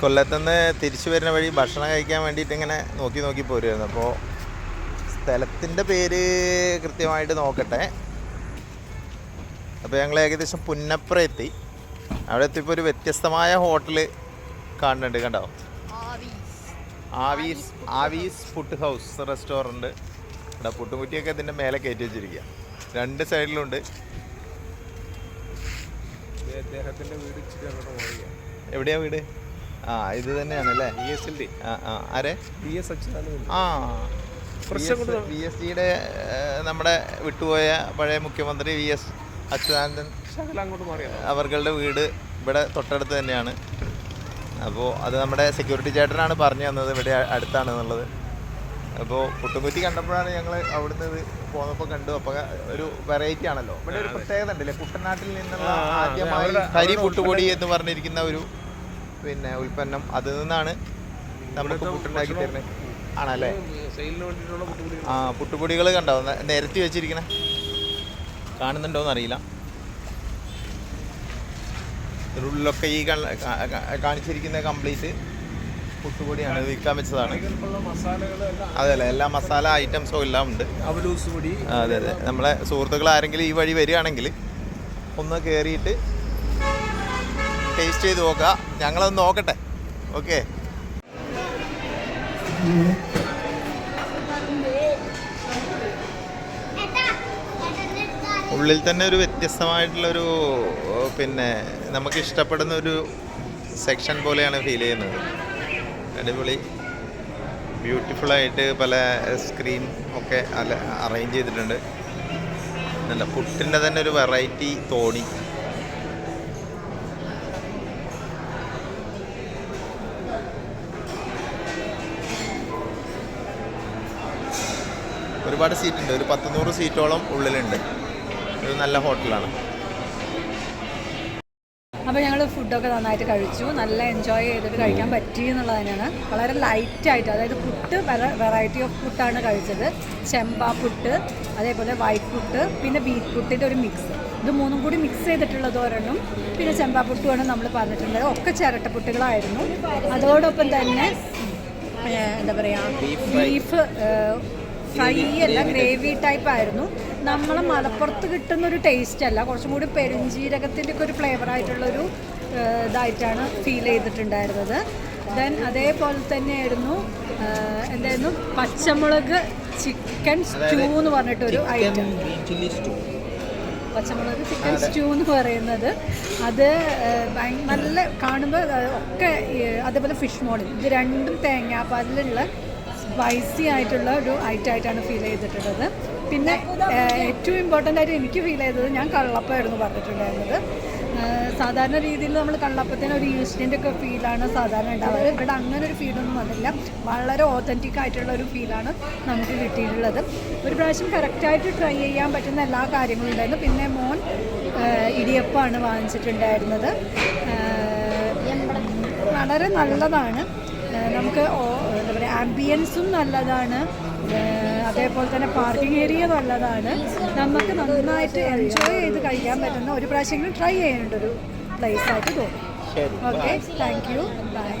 കൊല്ലത്തുനിന്ന് തിരിച്ചു വരുന്ന വഴി ഭക്ഷണം കഴിക്കാൻ വേണ്ടിയിട്ട് ഇങ്ങനെ നോക്കി നോക്കി പോരുമായിരുന്നു അപ്പോൾ സ്ഥലത്തിന്റെ പേര് കൃത്യമായിട്ട് നോക്കട്ടെ. അപ്പോൾ ഞങ്ങൾ ഏകദേശം പുന്നപ്ര എത്തി. അവിടെ എത്തിയപ്പോൾ ഒരു വ്യത്യസ്തമായ ഹോട്ടൽ കാണുന്നുണ്ട് കണ്ടോ? Avees Avees food house restaurant. ഇവിടെ പുട്ടുകുറ്റിയൊക്കെ ഇതിന്റെ മേലെ കയറ്റി വെച്ചിരിക്കുക രണ്ട് സൈഡിലുണ്ട്. അദ്ദേഹത്തിന്റെ വീട് എവിടെയാ വീട്? ആ ഇത് തന്നെയാണ് അല്ലേ? ബി എസ് എൽ ആ ആ. ആരെ? ബി എസ് അച്യുതാനന്ദൻ ആ. വി എസ് സിയുടെ നമ്മുടെ വിട്ടുപോയ പഴയ മുഖ്യമന്ത്രി വി എസ് അച്യുതാനന്ദൻ അങ്ങോട്ട് മാറിയാണ് അവരുടെ വീട് ഇവിടെ തൊട്ടടുത്ത് തന്നെയാണ്. അപ്പോൾ അത് നമ്മുടെ സെക്യൂരിറ്റി ചേട്ടനാണ് പറഞ്ഞു തന്നത് ഇവിടെ അടുത്താണ് എന്നുള്ളത്. അപ്പോൾ പുട്ടുകുറ്റി കണ്ടപ്പോഴാണ് ഞങ്ങൾ അവിടുന്ന് ഇത് പോന്നപ്പോൾ കണ്ടു. അപ്പോൾ ഒരു വെറൈറ്റി ആണല്ലോ. ഇവിടെ ഒരു പ്രത്യേകത ഉണ്ടല്ലേ കുട്ടനാട്ടിൽ നിന്നുള്ള ആദ്യമായി കരി ഹരി പുട്ടുപൊടി എന്ന് പറഞ്ഞിരിക്കുന്ന ഒരു പിന്നെ ഉൽപ്പന്നം അതിൽ നിന്നാണ് നമുക്ക് പുട്ടുണ്ടാക്കി തരുന്നത്. ആണല്ലേ? ആ പുട്ടുപൊടികൾ കണ്ടോ? നിരത്തി വെച്ചിരിക്കണേ. കാണുന്നുണ്ടോന്ന് അറിയില്ല. ഉള്ളിലൊക്കെ ഈ കാണിച്ചിരിക്കുന്ന കംപ്ലീറ്റ് പുട്ടുപൊടിയാണ്. വിൽക്കാൻ വെച്ചതാണ്. അതെ അതല്ലേ എല്ലാ മസാല ഐറ്റംസും എല്ലാം ഉണ്ട്. അതെ അതെ. നമ്മളെ സുഹൃത്തുക്കൾ ആരെങ്കിലും ഈ വഴി വരികയാണെങ്കിൽ ഒന്ന് കയറിയിട്ട് ടേസ്റ്റ് ചെയ്ത് നോക്കുക. ഞങ്ങളൊന്ന് നോക്കട്ടെ. ഓക്കെ ഉള്ളിൽ തന്നെ ഒരു വ്യത്യസ്തമായിട്ടുള്ളൊരു പിന്നെ നമുക്ക് ഇഷ്ടപ്പെടുന്ന ഒരു സെക്ഷൻ പോലെയാണ് ഫീൽ ചെയ്യുന്നത്. അടിപൊളി. ബ്യൂട്ടിഫുള്ളായിട്ട് പല സ്ക്രീൻ ഒക്കെ അല്ല അറേഞ്ച് ചെയ്തിട്ടുണ്ട്. നല്ല പുട്ടിന്റെ തന്നെ ഒരു വെറൈറ്റി തോണി. ഒരുപാട് സീറ്റ് ഉണ്ട് ഒരു പത്തുനൂറ് സീറ്റോളം ഉള്ളിലുണ്ട്. ഒരു നല്ല ഹോട്ടലാണ്. അപ്പോൾ ഞങ്ങൾ ഫുഡൊക്കെ നന്നായിട്ട് കഴിച്ചു. നല്ല എൻജോയ് ചെയ്തിട്ട് കഴിക്കാൻ പറ്റി എന്നുള്ളത് തന്നെയാണ്. വളരെ ലൈറ്റായിട്ട് അതായത് പുട്ട് വെറൈറ്റി ഓഫ് പുട്ടാണ് കഴിച്ചത്. ചെമ്പ പുട്ട് അതേപോലെ വൈറ്റ് പുട്ട് പിന്നെ ബീറ്റ് പുട്ടിന്റെ ഒരു മിക്സ് ഇത് മൂന്നും കൂടി മിക്സ് ചെയ്തിട്ടുള്ളത് ഒരെണ്ണം. പിന്നെ ചെമ്പ പുട്ടുമാണ് നമ്മൾ പറഞ്ഞിട്ടുള്ളത്. ഒക്കെ ചിരട്ടപ്പുട്ടുകളായിരുന്നു അതോടൊപ്പം തന്നെ എന്താ പറയുക ബീഫ് ഫ്രൈ അല്ല ഗ്രേവി ടൈപ്പ് ആയിരുന്നു. നമ്മളെ മലപ്പുറത്ത് കിട്ടുന്ന ഒരു ടേസ്റ്റ് അല്ല. കുറച്ചും കൂടി പെരുംജീരകത്തിന്റെ ഒക്കെ ഒരു ഫ്ലേവർ ആയിട്ടുള്ളൊരു ഒരു ഇതായിട്ടാണ് ഫീൽ ചെയ്തിട്ടുണ്ടായിരുന്നത്. ദെൻ അതേപോലെ തന്നെയായിരുന്നു എന്തായിരുന്നു? പച്ചമുളക് ചിക്കൻ സ്റ്റൂ എന്ന് പറഞ്ഞിട്ടൊരു ഐറ്റം പച്ചമുളക് ചിക്കൻ സ്റ്റൂ എന്ന് പറയുന്നത്. അത് നല്ല കാണുമ്പോൾ ഒക്കെ അതേപോലെ ഫിഷ് മോളിൽ ഇത് രണ്ടും തേങ്ങാപ്പാലിലുള്ള സ്പൈസി ആയിട്ടുള്ള ഒരു ഐറ്റം ആയിട്ടാണ് ഫീൽ ചെയ്തിട്ടുള്ളത്. പിന്നെ ഏറ്റവും ഇമ്പോർട്ടന്റ് ആയിട്ട് എനിക്ക് ഫീൽ ചെയ്തത് ഞാൻ കള്ളപ്പമായിരുന്നു പറഞ്ഞിട്ടുണ്ടായിരുന്നത്. സാധാരണ രീതിയിൽ നമ്മൾ കള്ളപ്പത്തിന് ഒരു ഈസ്റ്റിന്റെ ഒക്കെ ഫീലാണ് സാധാരണ ഉണ്ടാവുക ഇവിടെ അങ്ങനെ ഒരു ഫീലൊന്നും വന്നില്ല. വളരെ ഓതന്റിക് ആയിട്ടുള്ള ഒരു ഫീലാണ് നമുക്ക് കിട്ടിയിട്ടുള്ളത്. ഒരു പ്രാവശ്യം കറക്റ്റായിട്ട് ട്രൈ ചെയ്യാൻ പറ്റുന്ന എല്ലാ കാര്യങ്ങളും ഉണ്ടായിരുന്നു. പിന്നെ മോൻ ഇടിയപ്പമാണ് വാങ്ങിച്ചിട്ടുണ്ടായിരുന്നത്. വളരെ നല്ലതാണ്. നമുക്ക് ആംബിയൻസും നല്ലതാണ്. അതേപോലെ തന്നെ പാർക്കിംഗ് ഏരിയ നല്ലതാണ്. നമുക്ക് നന്നായിട്ട് എൻജോയ് ചെയ്ത് കഴിക്കാൻ പറ്റുന്ന ഒരു പ്രാവശ്യമെങ്കിലും ട്രൈ ചെയ്യേണ്ട ഒരു പ്ലേസ് ആയിട്ട് തോന്നും. Okay thank you by